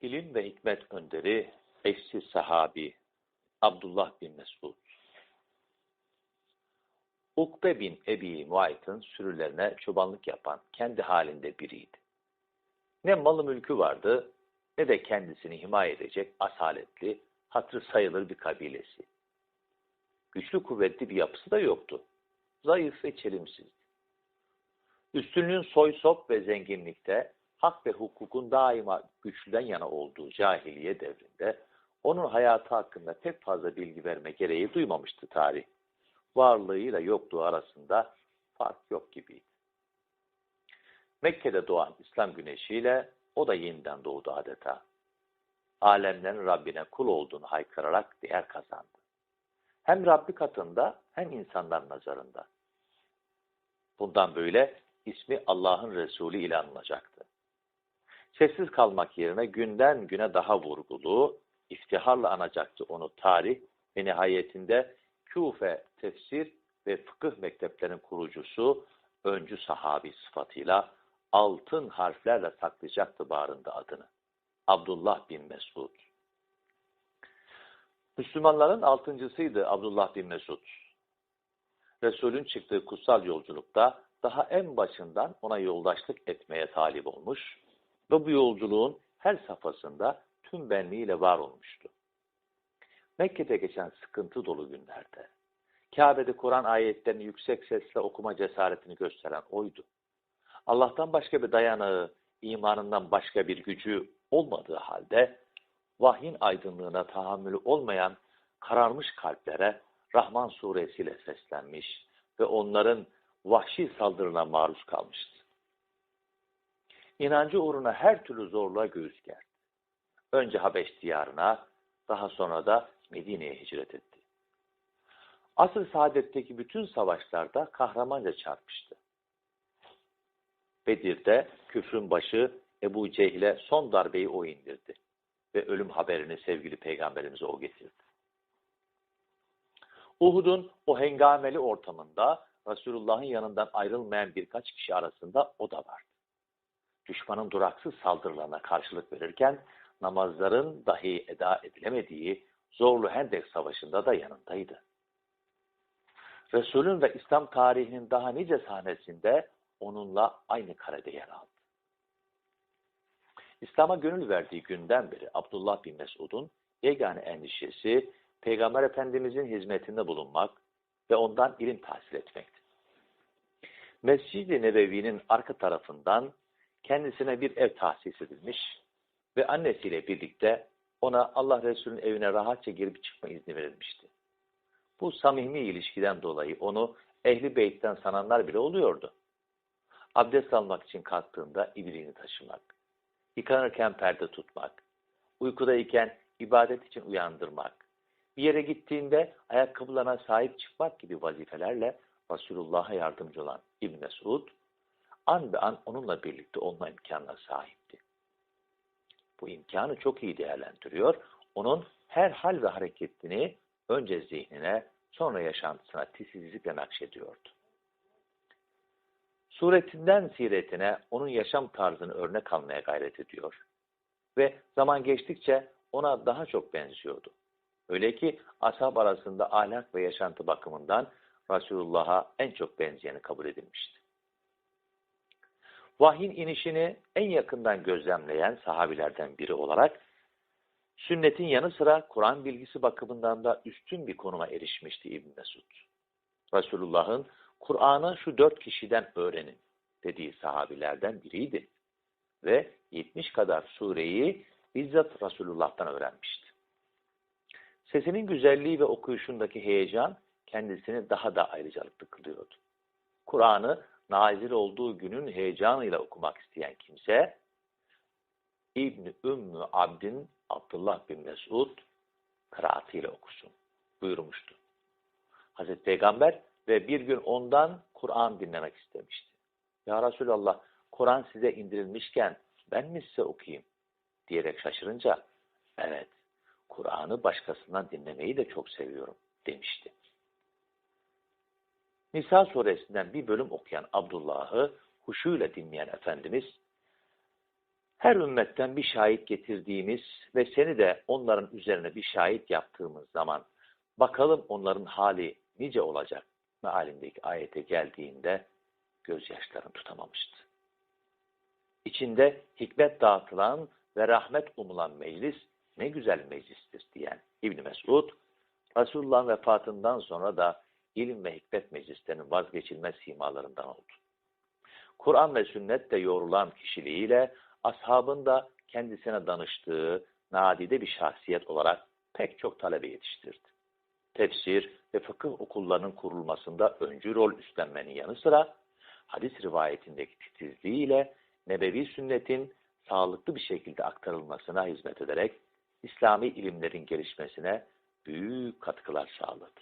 İlim ve hikmet önderi, eşsiz sahabi, Abdullah bin Mesud. Ukbe bin Ebi Muayt'ın sürülerine çobanlık yapan kendi halinde biriydi. Ne malı mülkü vardı ne de kendisini himaye edecek asaletli, hatırı sayılır bir kabilesi. Güçlü kuvvetli bir yapısı da yoktu. Zayıf ve çelimsizdi. Üstünlüğün soy sop ve zenginlikte hak ve hukukun daima güçlüden yana olduğu cahiliye devrinde onun hayatı hakkında pek fazla bilgi verme gereği duymamıştı tarih. Varlığıyla yokluğu arasında fark yok gibiydi. Mekke'de doğan İslam güneşiyle o da yeniden doğdu adeta. Alemlerin Rabbine kul olduğunu haykırarak değer kazandı. Hem Rabbi katında hem insanlar nazarında. Bundan böyle ismi Allah'ın Resulü anılacaktı. Sessiz kalmak yerine günden güne daha vurgulu, iftiharla anacaktı onu tarih ve nihayetinde Küfe tefsir ve fıkıh mekteplerinin kurucusu, öncü sahabi sıfatıyla altın harflerle saklayacaktı bağrında adını. Abdullah bin Mesud. Müslümanların altıncısıydı Abdullah bin Mesud. Resulün çıktığı kutsal yolculukta daha en başından ona yoldaşlık etmeye talip olmuş ve bu yolculuğun her safhasında tüm benliğiyle var olmuştu. Mekke'de geçen sıkıntı dolu günlerde, Kabe'de Kur'an ayetlerini yüksek sesle okuma cesaretini gösteren oydu. Allah'tan başka bir dayanağı, imanından başka bir gücü olmadığı halde, vahyin aydınlığına tahammülü olmayan kararmış kalplere Rahman suresiyle seslenmiş ve onların vahşi saldırına maruz kalmıştı. İnancı uğruna her türlü zorluğa göğüs gerdi. Önce Habeş diyarına, daha sonra da Medine'ye hicret etti. Asr saadetteki bütün savaşlarda kahramanca çarpmıştı. Bedir'de küfrün başı Ebu Cehil'e son darbeyi o indirdi ve ölüm haberini sevgili peygamberimize o getirdi. Uhud'un o hengameli ortamında Resulullah'ın yanından ayrılmayan birkaç kişi arasında o da vardı. Düşmanın duraksız saldırılarına karşılık verirken namazların dahi eda edilemediği Zorlu Hendek Savaşı'nda da yanındaydı. Resul'ün ve İslam tarihinin daha nice sahnesinde onunla aynı karede yer aldı. İslam'a gönül verdiği günden beri Abdullah bin Mesud'un yegane endişesi Peygamber Efendimizin hizmetinde bulunmak ve ondan ilim tahsil etmekti. Mescid-i Nebevi'nin arka tarafından kendisine bir ev tahsis edilmiş ve annesiyle birlikte ona Allah Resulü'nün evine rahatça girip çıkma izni verilmişti. Bu samimi ilişkiden dolayı onu ehli beytten sananlar bile oluyordu. Abdest almak için kalktığında ibriğini taşımak, yıkanırken perde tutmak, uykudayken ibadet için uyandırmak, bir yere gittiğinde ayakkabılarına sahip çıkmak gibi vazifelerle Resulullah'a yardımcı olan İbn Mesud, an be an onunla birlikte olma imkanına sahipti. Bu imkanı çok iyi değerlendiriyor. Onun her hal ve hareketini önce zihnine, sonra yaşantısına titizlikle nakşediyordu. Suretinden siretine onun yaşam tarzını örnek almaya gayret ediyor. Ve zaman geçtikçe ona daha çok benziyordu. Öyle ki ashab arasında ahlak ve yaşantı bakımından Resulullah'a en çok benzeyeni kabul edilmişti. Vahyin inişini en yakından gözlemleyen sahabilerden biri olarak sünnetin yanı sıra Kur'an bilgisi bakımından da üstün bir konuma erişmişti İbn Mesud. Resulullah'ın Kur'an'ı şu dört kişiden öğrenin dediği sahabilerden biriydi. Ve 70 kadar sureyi bizzat Resulullah'tan öğrenmişti. Sesinin güzelliği ve okuyuşundaki heyecan kendisini daha da ayrıcalıklı kılıyordu. Kur'an'ı nazil olduğu günün heyecanıyla okumak isteyen kimse İbn Ümmü Abdin Abdullah bin Mesud kıraatıyla okusun buyurmuştu. Hazreti Peygamber ve bir gün ondan Kur'an dinlemek istemişti. Ya Resulallah Kur'an size indirilmişken ben mi size okuyayım? diyerek şaşırınca evet Kur'an'ı başkasından dinlemeyi de çok seviyorum demişti. Nisa suresinden bir bölüm okuyan Abdullah'ı huşuyla dinleyen Efendimiz Her ümmetten bir şahit getirdiğimiz ve seni de onların üzerine bir şahit yaptığımız zaman bakalım onların hali nice olacak mealindeki ayete geldiğinde gözyaşlarını tutamamıştı. İçinde hikmet dağıtılan ve rahmet umulan meclis ne güzel meclistir diyen İbn Mesud, Resulullah'ın vefatından sonra da ilim ve hikmet meclislerinin vazgeçilmez simalarından oldu. Kur'an ve sünnette yorulan kişiliğiyle ashabın da kendisine danıştığı nadide bir şahsiyet olarak pek çok talebe yetiştirdi. Tefsir ve fıkıh okullarının kurulmasında öncü rol üstlenmenin yanı sıra hadis rivayetindeki titizliğiyle nebevi sünnetin sağlıklı bir şekilde aktarılmasına hizmet ederek İslami ilimlerin gelişmesine büyük katkılar sağladı.